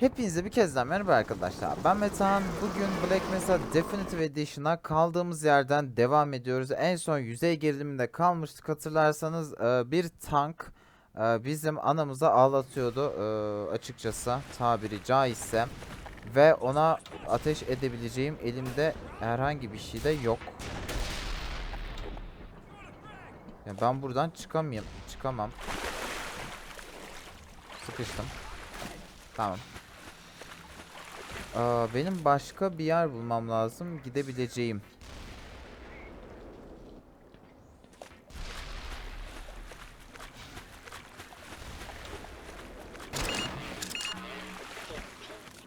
Hepinize bir kez daha merhaba arkadaşlar. Ben Metehan. Bugün Black Mesa Definitive Edition'a kaldığımız yerden devam ediyoruz. En son yüzey geriliminde kalmıştık. Hatırlarsanız e, bir tank e, bizim anamıza ağlatıyordu e, açıkçası tabiri caizse. Ve ona ateş edebileceğim elimde herhangi bir şey de yok. Ya ben buradan çıkamayayım. Çıkamam. Sıkıştım. Tamam. Aa, benim başka bir yer bulmam lazım. Gidebileceğim.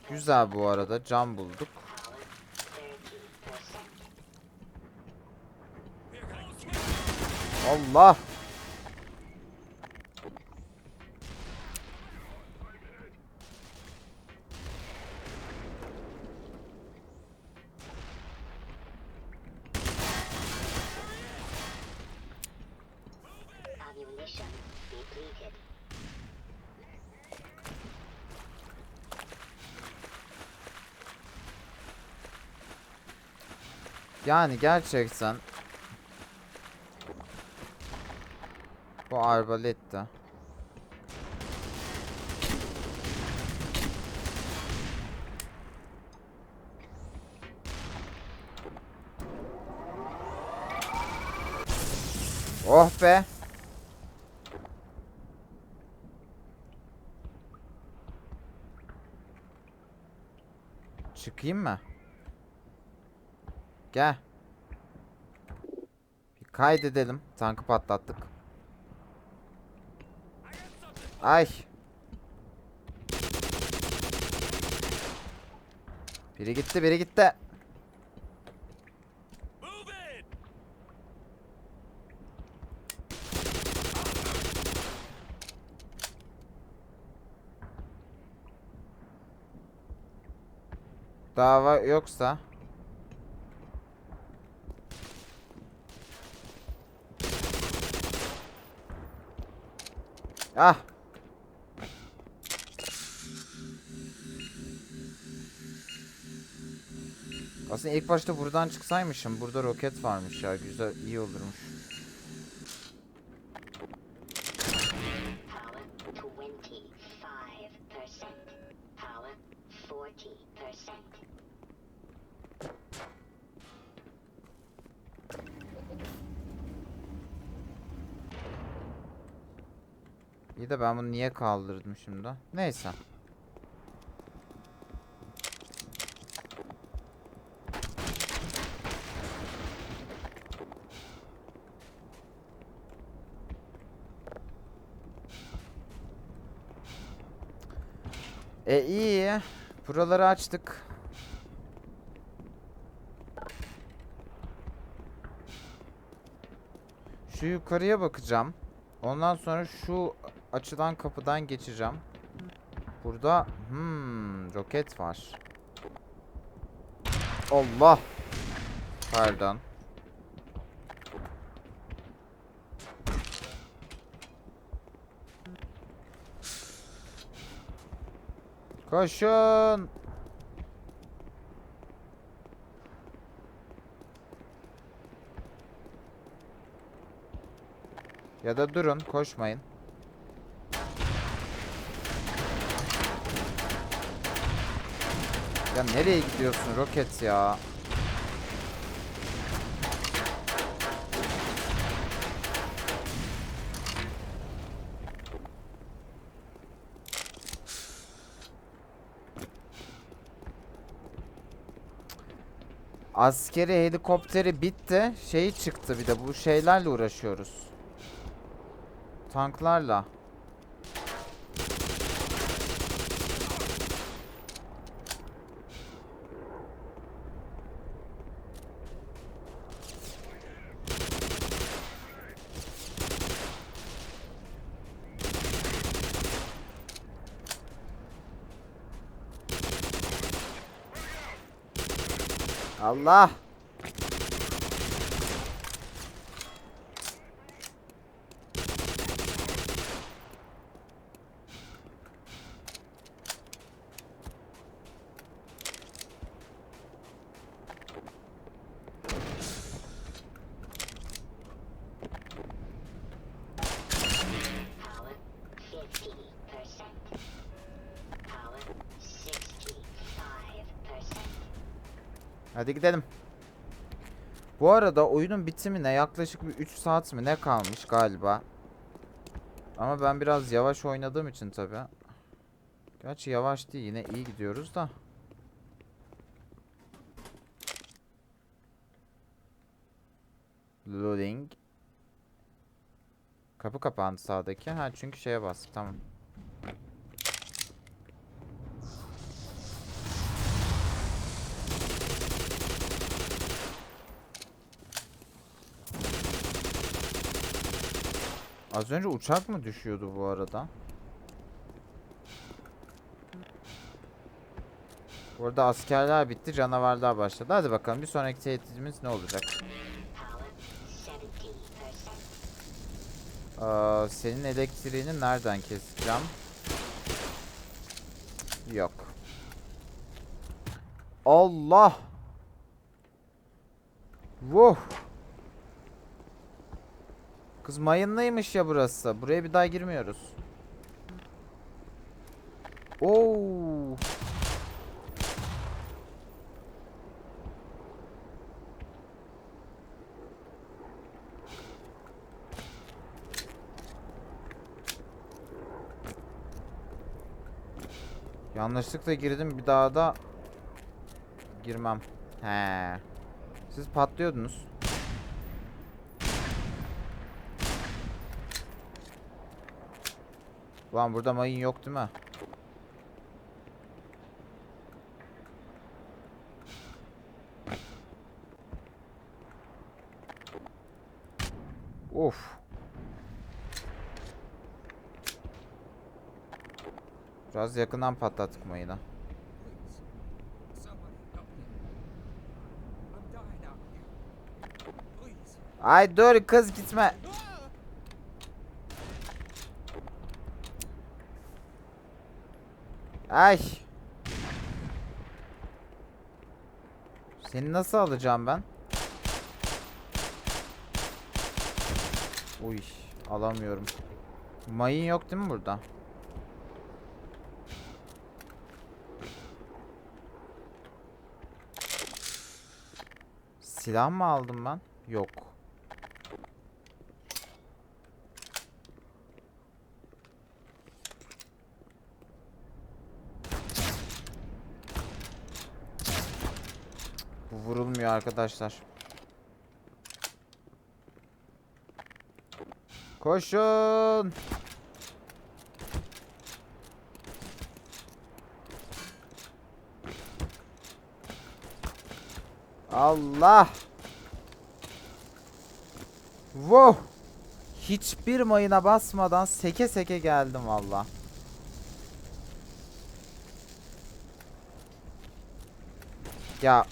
Güzel bu arada. Cam bulduk. Allah! Yani gerçekten bu arbalette Oh be. Çıkayım mı? Gel. Bir kaydedelim. Tankı patlattık. Ay. Biri gitti, biri gitti. Dava yoksa Ah. Aslında ilk başta buradan çıksaymışım. Burada roket varmış ya. Güzel, iyi olurmuş. Power 25%. Power 40%. İyi de ben bunu niye kaldırdım şimdi? Neyse. E iyi. Buraları açtık. Şu yukarıya bakacağım. Ondan sonra şu açılan kapıdan geçeceğim. Burada hmm, roket var. Allah. Pardon. Koşun. Ya da durun, koşmayın. Ya nereye gidiyorsun roket ya? Askeri helikopteri bitti. Şeyi çıktı bir de bu şeylerle uğraşıyoruz. Tanklarla. Allah. Bu arada oyunun bitimine yaklaşık bir 3 saat mi ne kalmış galiba. Ama ben biraz yavaş oynadığım için tabi. Gerçi yavaş değil yine iyi gidiyoruz da. Loading. Kapı kapandı sağdaki. Ha çünkü şeye bastım tamam. Az önce uçak mı düşüyordu bu arada? Burada askerler bitti, canavarlar başladı. Hadi bakalım bir sonraki tehditimiz ne olacak? Power 70%. Aa, senin elektriğini nereden keseceğim? Yok. Allah! Vuh! Kız mayınlıymış ya burası. Buraya bir daha girmiyoruz. Oo! Yanlışlıkla girdim bir daha da girmem. He. Siz patlıyordunuz. Lan burada mayın yok değil mi? Of. Biraz yakından patlattık mayını. Ay dur kız gitme. Ay. Seni nasıl alacağım ben? Uy, alamıyorum. Mayın yok değil mi burada? Silah mı aldım ben? Yok. Vurulmuyor arkadaşlar. Koşun. Allah. Wow. Hiçbir mayına basmadan seke seke geldim valla. Ya.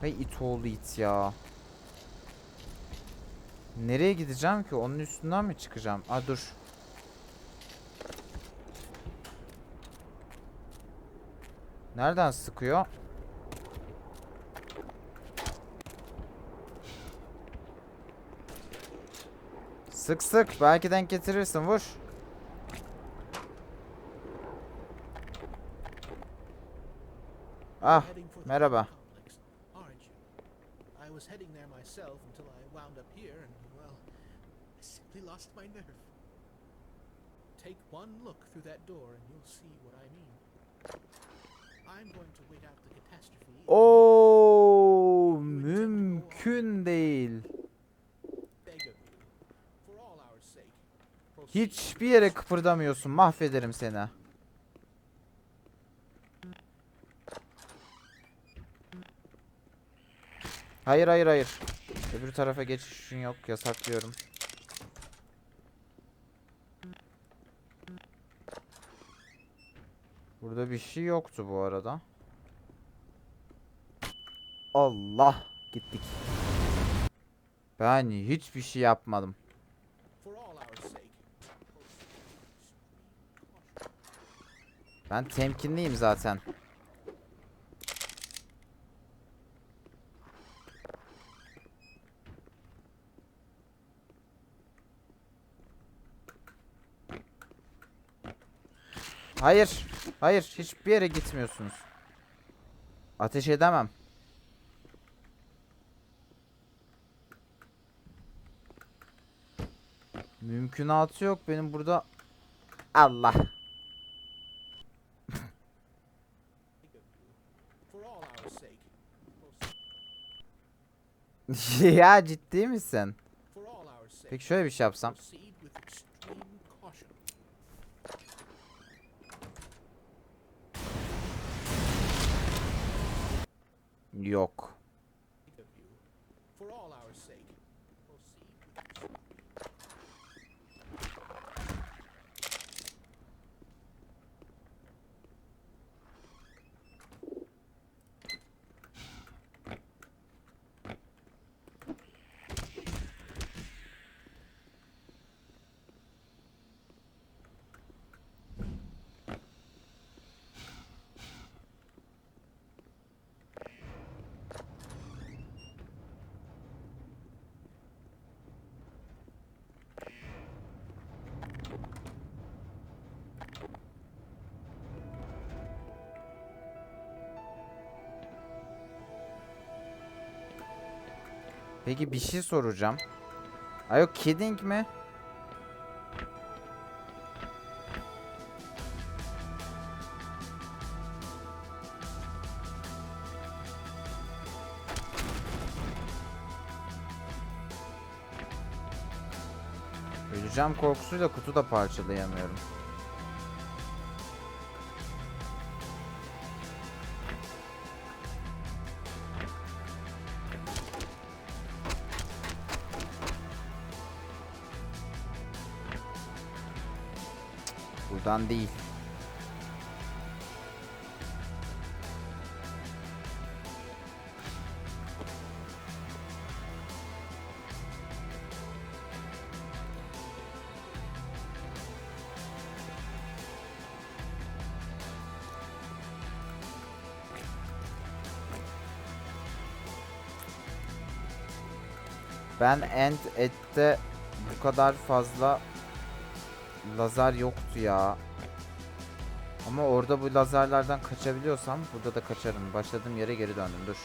Hay it oğlu it ya. Nereye gideceğim ki? Onun üstünden mi çıkacağım? Aa dur. Nereden sıkıyor? Sık sık. Belki denk getirirsin. Vur. Ah. merhaba. Simply lost my nerve. Take one look through that door and you'll see what I mean. I'm going to wait out the catastrophe. Oo, on, mümkün değil. Hiçbir yere kıpırdamıyorsun. Mahvederim seni. Hayır hayır hayır. Öbür tarafa geçişin yok. Yasaklıyorum. Burada bir şey yoktu bu arada. Allah gittik. Ben hiçbir şey yapmadım. Ben temkinliyim zaten. Hayır. Hayır. Hiçbir yere gitmiyorsunuz. Ateş edemem. Mümkünatı yok benim burada. Allah. Ya ciddi misin? Peki şöyle bir şey yapsam. Yok. Peki bir şey soracağım. Ay yok kidding mi? Öleceğim korkusuyla kutu da parçalayamıyorum. Buradan değil. Ben End Ed'de bu kadar fazla lazer yoktu ya. Ama orada bu lazerlerden kaçabiliyorsam burada da kaçarım. Başladığım yere geri döndüm. Dur.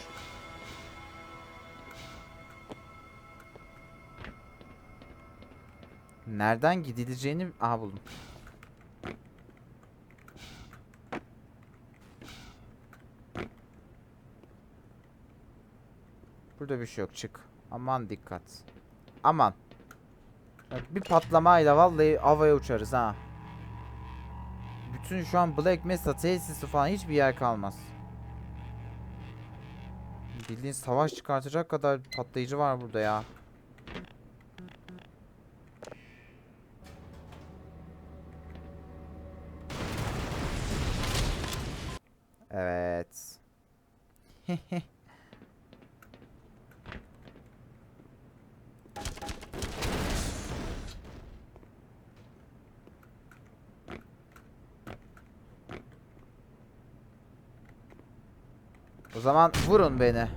Nereden gidileceğini... Aha buldum. Burada bir şey yok. Çık. Aman dikkat. Aman. Bir patlamayla vallahi havaya uçarız ha. Bütün şu an Black Mesa tesisi falan hiçbir yer kalmaz. Bildiğin savaş çıkartacak kadar patlayıcı var burada ya. Evet. O zaman vurun beni.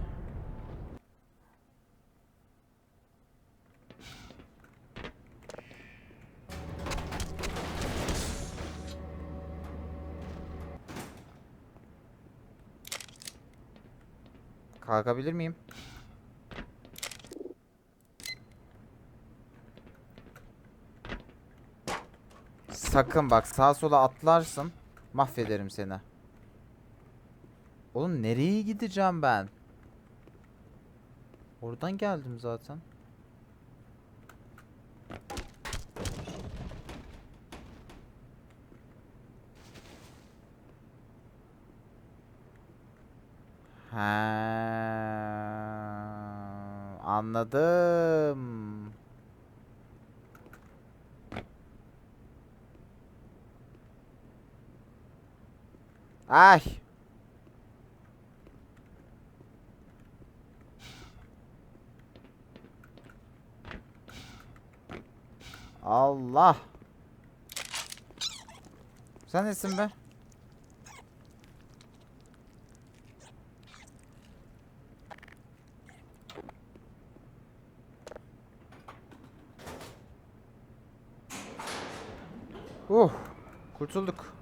Kalkabilir miyim? Sakın bak sağa sola atlarsın. Mahvederim seni. Oğlum nereye gideceğim ben? Oradan geldim zaten. Ha, anladım. Ay. Allah. Sen nesin be? Uh, kurtulduk.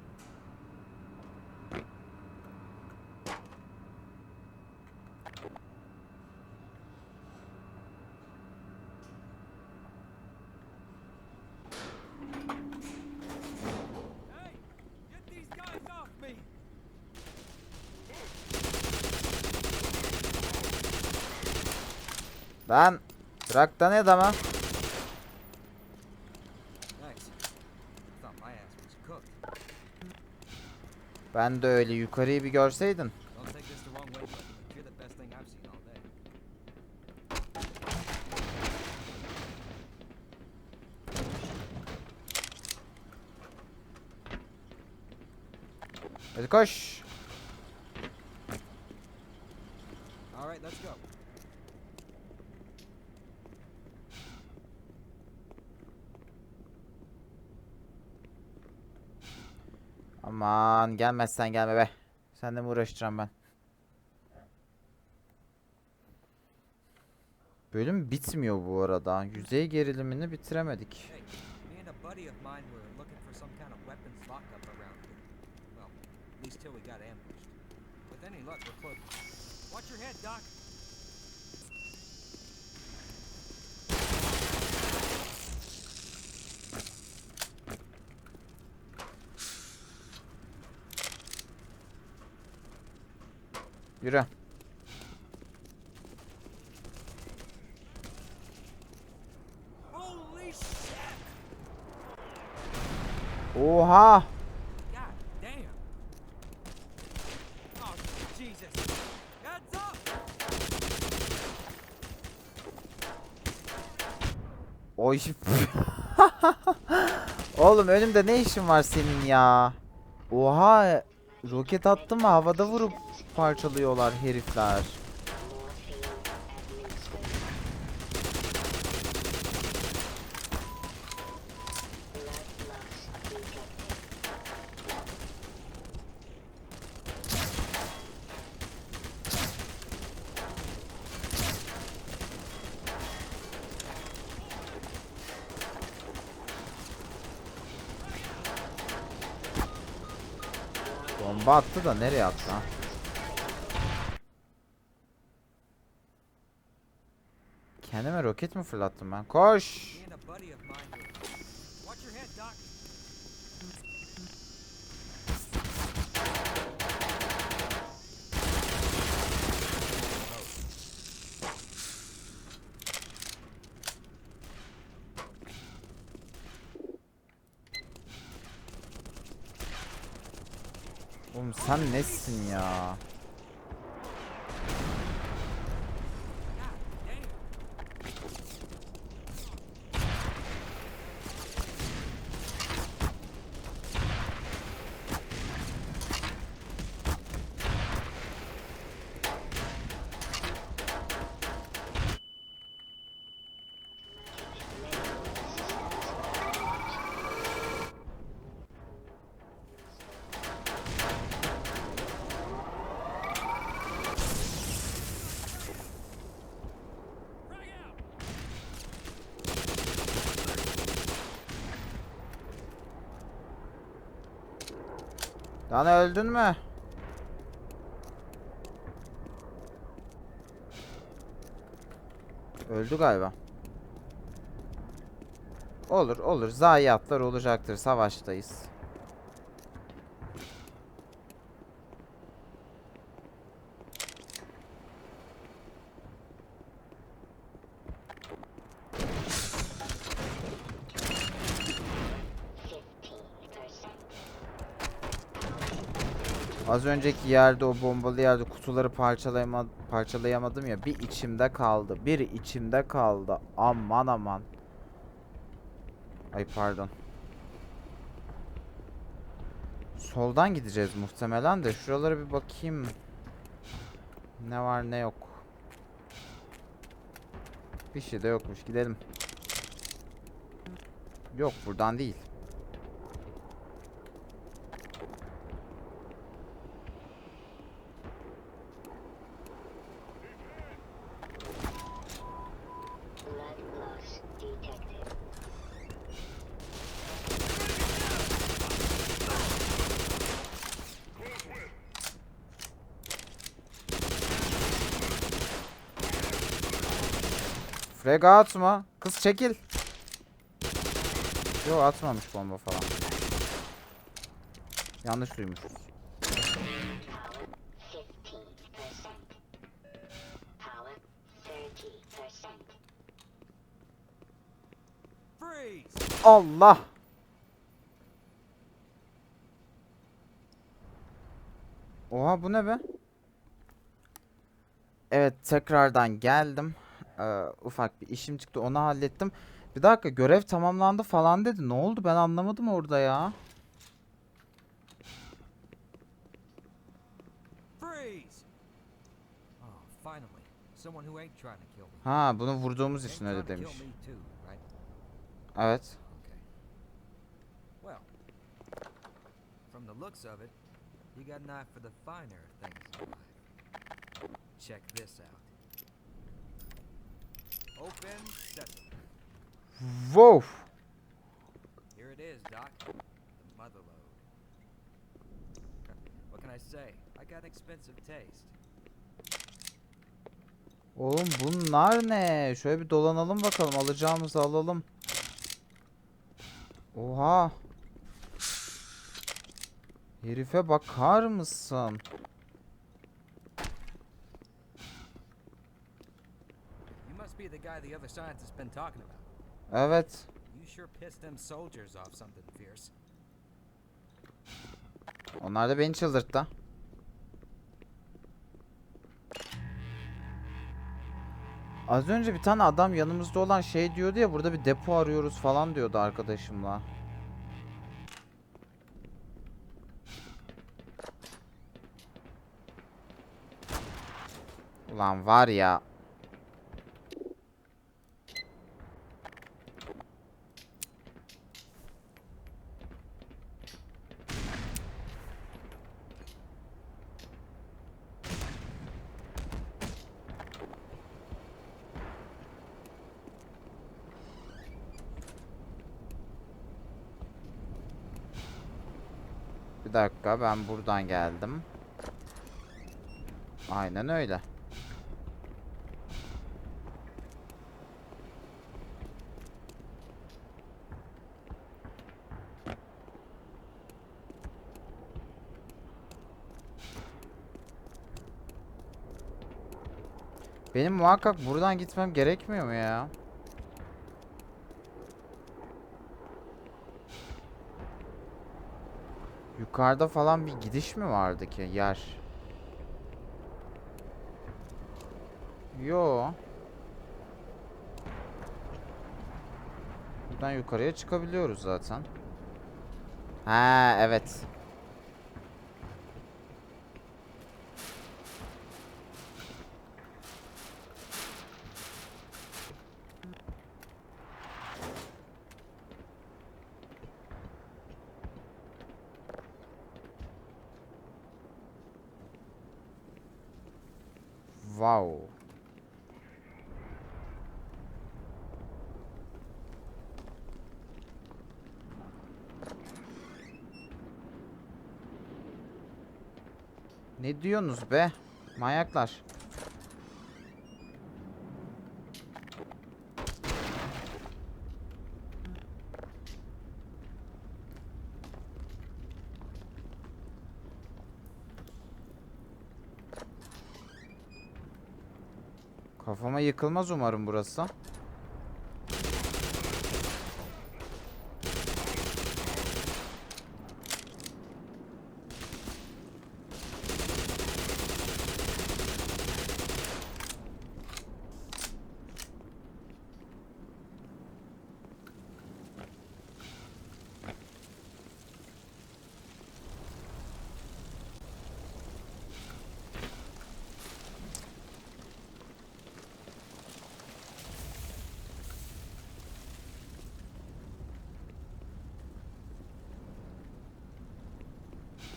Lan bırak da ne. Ben de öyle yukarıyı bir görseydin. Don't take Aman gelmezsen gelme be. Seninle mi uğraşacağım ben? Bölüm bitmiyor bu arada. Yüzey gerilimini bitiremedik. Yürü. Oha! Oh! Oy. Oğlum önümde ne işin var senin ya? Oha! Roket attım mı havada vurup parçalıyorlar herifler. Bomba attı da nereye attı Kendime roket mi fırlattım ben? Koş! Oğlum sen nesin ya? Lan öldün mü? Öldü galiba. Olur olur zayiatlar olacaktır savaştayız. Az önceki yerde o bombalı yerde kutuları parçalayama parçalayamadım ya bir içimde kaldı. Bir içimde kaldı. Aman aman. Ay pardon. Soldan gideceğiz muhtemelen de şuralara bir bakayım. Ne var ne yok. Bir şey de yokmuş gidelim. Yok buradan değil. Frega atma. Kız çekil. Yok atmamış bomba falan. Yanlış duymuşuz. Allah. Oha bu ne be? Evet tekrardan geldim. Ee, ufak bir işim çıktı onu hallettim. Bir dakika görev tamamlandı falan dedi. Ne oldu ben anlamadım orada ya. Oh. Ha bunu vurduğumuz için öyle demiş. Evet. From the looks of it, you got an eye for the finer things in life. Check this out. Wow. Here it is, Doc. The mother lode. What can I say? I got expensive taste. Oğlum bunlar ne? Şöyle bir dolanalım bakalım. Alacağımızı alalım. Oha. Herife bakar mısın? You must be the guy the other scientist's been talking about. Evet. You sure pissed them soldiers off something fierce. Onlar da beni çıldırttı. Az önce bir tane adam yanımızda olan şey diyordu ya burada bir depo arıyoruz falan diyordu arkadaşımla. Ulan var ya. Bir dakika ben buradan geldim. Aynen öyle. Benim muhakkak buradan gitmem gerekmiyor mu ya? Yukarıda falan bir gidiş mi vardı ki yer? Yo. Buradan yukarıya çıkabiliyoruz zaten. Ha evet. Wow. Ne diyorsunuz be? Manyaklar. Kafama yıkılmaz umarım burası.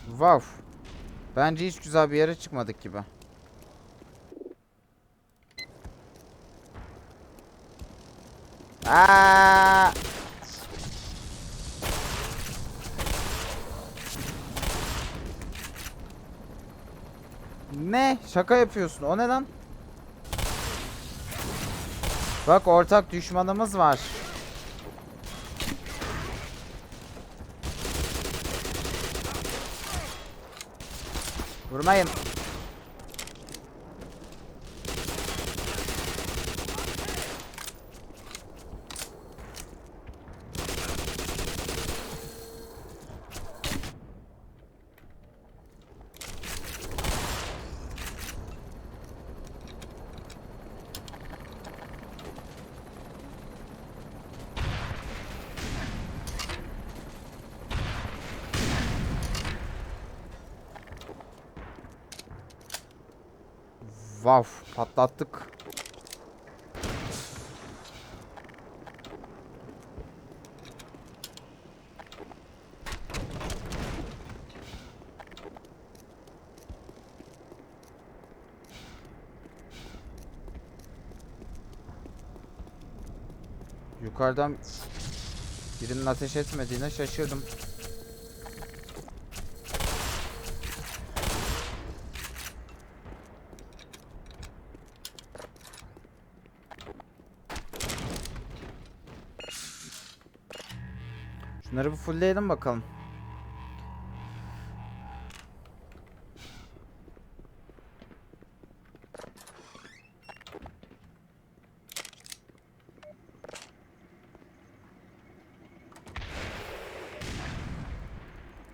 Wow. Bence hiç güzel bir yere çıkmadık gibi. Aa! Ne? Şaka yapıyorsun. O ne lan? Bak ortak düşmanımız var. I am Vav patlattık. Yukarıdan birinin ateş etmediğine şaşırdım. Şunları bir fullleyelim bakalım.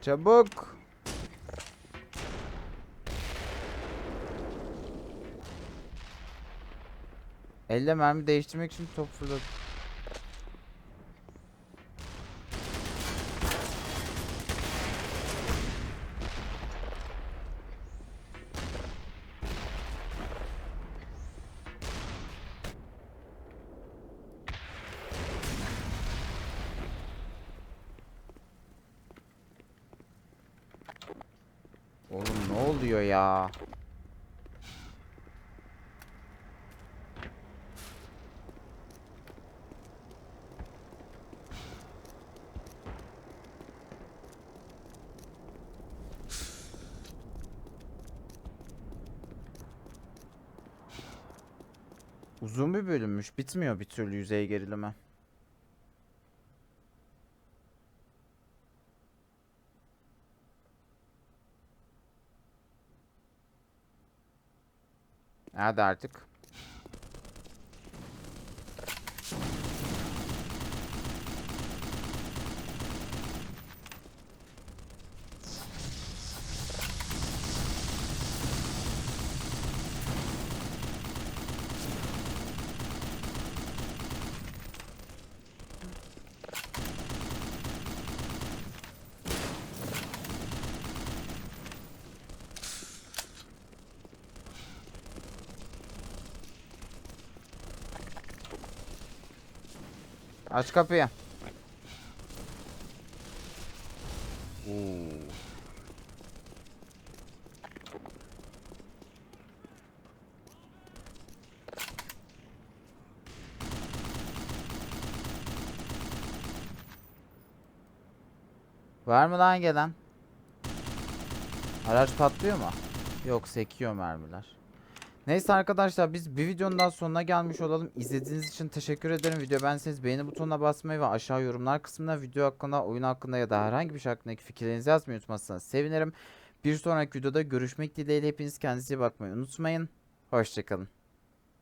Çabuk. Elle mermi değiştirmek için top fırlat. Oğlum ne oluyor ya? Uzun bir bölümmüş. Bitmiyor bir türlü yüzey gerilimi. Hadi artık. Aç kapıyı. Oo. Var mı lan gelen? Araç patlıyor mu? Yok sekiyor mermiler. Neyse arkadaşlar biz bir videonun daha sonuna gelmiş olalım. İzlediğiniz için teşekkür ederim. Video beğendiyseniz beğeni butonuna basmayı ve aşağı yorumlar kısmına video hakkında, oyun hakkında ya da herhangi bir şey hakkındaki fikirlerinizi yazmayı unutmazsanız sevinirim. Bir sonraki videoda görüşmek dileğiyle hepiniz kendinize bakmayı unutmayın. Hoşçakalın.